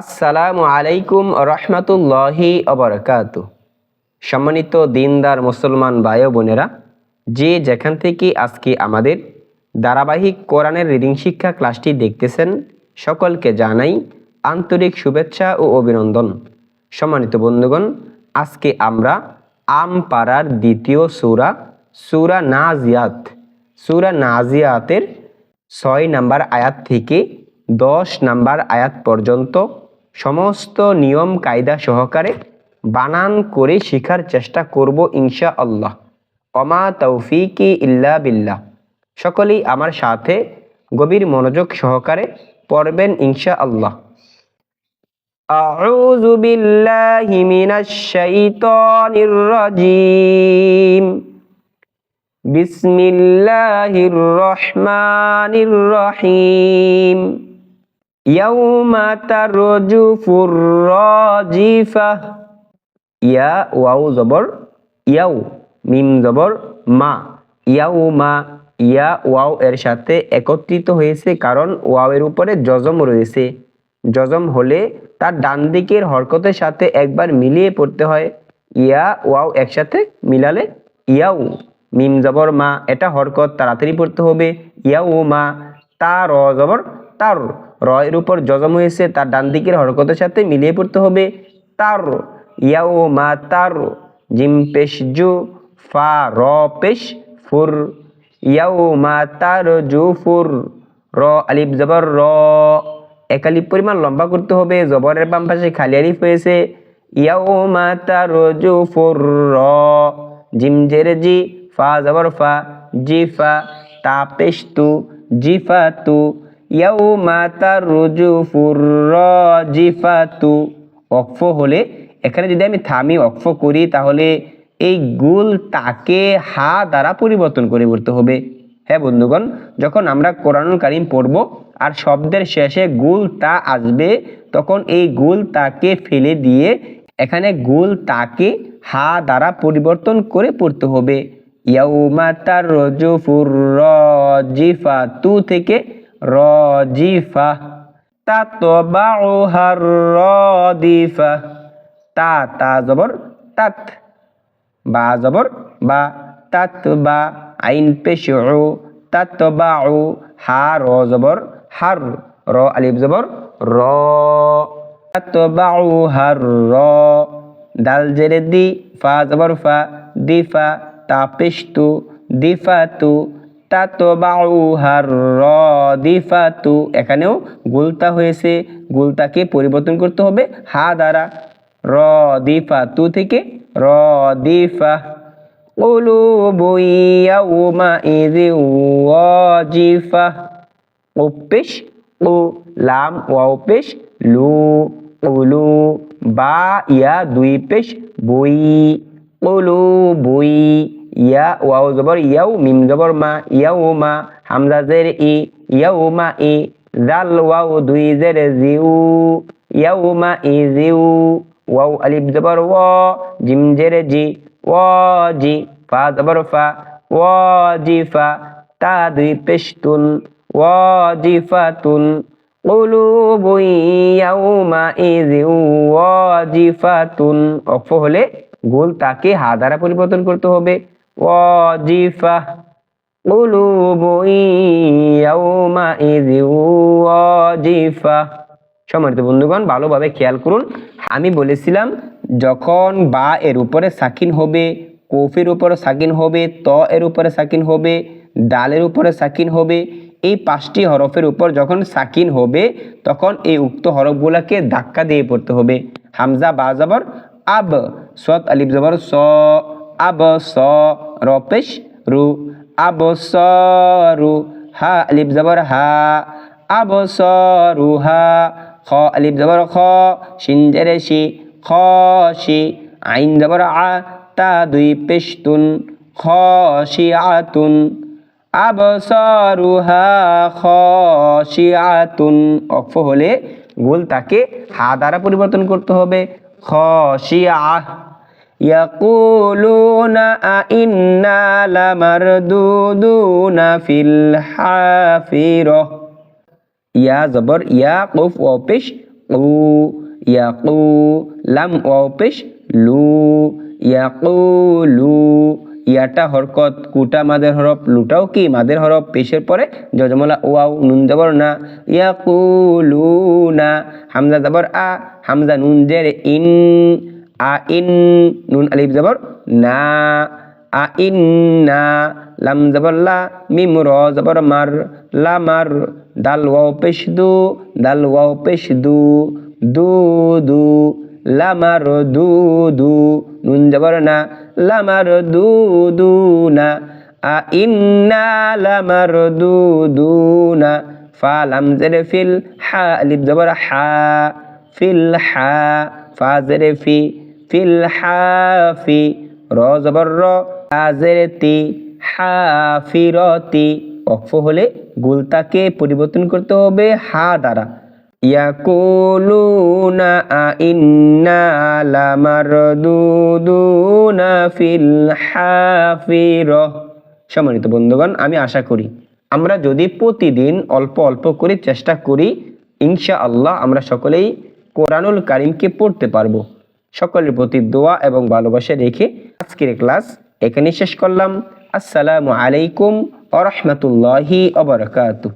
আসসালামু আলাইকুম রহমতুল্লাহি অবরকাত। সম্মানিত দিনদার মুসলমান ভাই বোনেরা, যে যেখান থেকে আজকে আমাদের ধারাবাহিক কোরআনের রিডিং শিক্ষা ক্লাসটি দেখতেছেন, সকলকে জানাই আন্তরিক শুভেচ্ছা ও অভিনন্দন। সম্মানিত বন্ধুগণ, আজকে আমরা আম পাড়ার দ্বিতীয় সুরা সুরা নাজিয়াত, সুরা নাজিয়াতের ছয় নাম্বার আয়াত থেকে দশ নাম্বার আয়াত পর্যন্ত সমস্ত নিয়ম কায়দা সহকারে বানান করে শেখার চেষ্টা করব ইনশা আল্লাহ অমা তৌফিকি ইল্লা বিল্লাহ সকলেই আমার সাথে গভীর মনোযোগ সহকারে পড়বেন ইনশা আল্লাহ أعوذ بالله من الشيطان الرجيم بسم الله الرحمن الرحيم ইয়া ওয়াও জবর মিম জবর মা ইয়া ওয়াও এর সাথে একত্রিত হয়েছে কারণ ওয়াও এর উপরে জজম রয়েছে। জজম হলে তার ডান দিকের হরকতের সাথে একবার মিলিয়ে পড়তে হয়। ইয়া, ওয়াও একসাথে মিলালে ইয়াউ, মিম জবর, মা, এটা হরকত তাড়াতাড়ি পড়তে হবে। ইয়াউ মা তার জবর, তার। র এর উপর জজম হয়েছে তার ডান দিকের হরকতের সাথে মিলিয়ে পড়তে হবে। তার ইয়াও মা তার জিম পেশ জু ফা র পেশ ফুর। ইয়াও মা তার জু ফুর। র আলিফ জবর র। এক আলিফ পরিমাণ লম্বা করতে হবে। জবরের বাম পাশে খালি আলিফ হয়েছে। ইয়াও মা তার জু ফুর। র জিম জের জি ফা জবর ফা জি ফা। তা পেশ তু জি ফা তু। তার রুজু অক্ফ হলে এখানে যদি আমি থামি অক্ফ করি, তাহলে এই গুল তাকে হা দ্বারা পরিবর্তন করে পড়তে হবে। হ্যাঁ বন্ধুগণ, যখন আমরা কোরআনুল কারিম পড়ব আর শব্দের শেষে গুল তা আসবে, তখন এই গুল তাকে ফেলে দিয়ে এখানে গুল তাকে হা দ্বারা পরিবর্তন করে পড়তে হবে। ইয়াউমা তার রজুফুর রজিফা তু থেকে রজিফা তাতবাউহার রদিফা, তা তা জবর, তাত, বা জবর, বা, তাত, বা, আইন পেশ তাত বা হা, র জবর, হার, র, আলিফ জবর, র তাত বা হার র, দাল জেরে দি, ফা জবর, ফা, দি, ফা, তা তু দিফা তু তাতবাউহার রদিফাতু এখানেও গুলতা হয়েছে গুলতাকে পরিবর্তন করতে হবে হা দ্বারা রদিফাতু থেকে রদিফা قلوب يومئذ واجفة ও পেশ ও লাম ওয়াও পেশ লু উলু বা ইয়া দুই পেশ বই উলু বই ইয়া ওয়াও জবর ইয়াও মিম জবর মা ইয়াও মা হামজা জের ই ইয়াও মা ই জাল ওয়াও দুই জের জিউ ইয়াও মা ই জিউ ওয়াও আলিফ জবর ওয়া জিম জের জি ওয়া জি ফা জবর ফা ওয়া জি ফা তা দুই পেশতুন ওয়া জি ফাতুন قلوب يومئذ واجفة অক্ষ হলে গোল তাকে হা দ্বারা পরিবর্তন করতে হবে ওয়াজিফা قلوب يومئذ واجفة সম্মানিত বন্ধুগণ ভালোভাবে খেয়াল করুন আমি বলেছিলাম যখন বা এর উপরে সাকিন হবে কফের উপরে সাকিন হবে ত এর উপরে সাকিন হবে ডালের উপরে সাকিন হবে এই পাঁচটি হরফের উপর যখন সাকিন হবে তখন এই উক্ত হরফগুলোকে ধাক্কা দিয়ে পড়তে হবে হামজা বা জবর আব সৎ আলিফ জবর স আব স রপেশ রু আব স রু হা, আলিফ জবর, হা আব স রু হা, খ, আলিফ জবর, খ শি খ শি আইন জবর, আ, তা, দুই, পেশতুন, খ শি আতুন আবসারুহা খশিআতুন অক্ফ হলে গোল তাকে হা দ্বারা পরিবর্তন করতে হবে, খ খশিআ ফিল হাফিরহ ইয়া জবর, ইয়া কফ ও পেশ উ ইয়াকু লাম ওয়াও পেশ লু ইয়াকু লু ইয়াটা হরকত, কুটা মাদের হরফ লুটাও কি মাদের হরফ পেশের পরে জজমলা ওয়াও, নুন জবর না, ইয়াকুলুনা, হামজা জবর আ, হামজা নুন জের ইন আ ইন, নুন, আলিফ, জবর, না। আ ইন, না। লাম, জবর, লা। মিম, র, জবর, মার। লা, মার। দাল, ওয়াও, পেশ, দু। দাল, ওয়াও, পেশ, দু। দু দু। লামার দু দু। নুন, জবর, না। লামার দু দু, না। আ ইন্না লামার দু দু, না। ফা, লাম, জের, ফিল, হা, আলিফ, জবর, হা। ফিল, হা। ফা, জের, ফি। ফিল হাফি র জবর র তি হা ফিরতি অক্ষ হলে গুলতাকে পরিবর্তন করতে হবে হা দ্বারা। সম্মানিত বন্ধুগণ, আমি আশা করি আমরা যদি প্রতিদিন অল্প অল্প করে চেষ্টা করি ইনশা আল্লাহ আমরা সকলেই কোরআনুল কারিমকে পড়তে পারব। সকলের প্রতি দোয়া এবং ভালোবাসা রেখে আজকের ক্লাস এখানে শেষ করলাম। আসসালামু আলাইকুম আ রহমতুল্লাহি অবরকাতুহ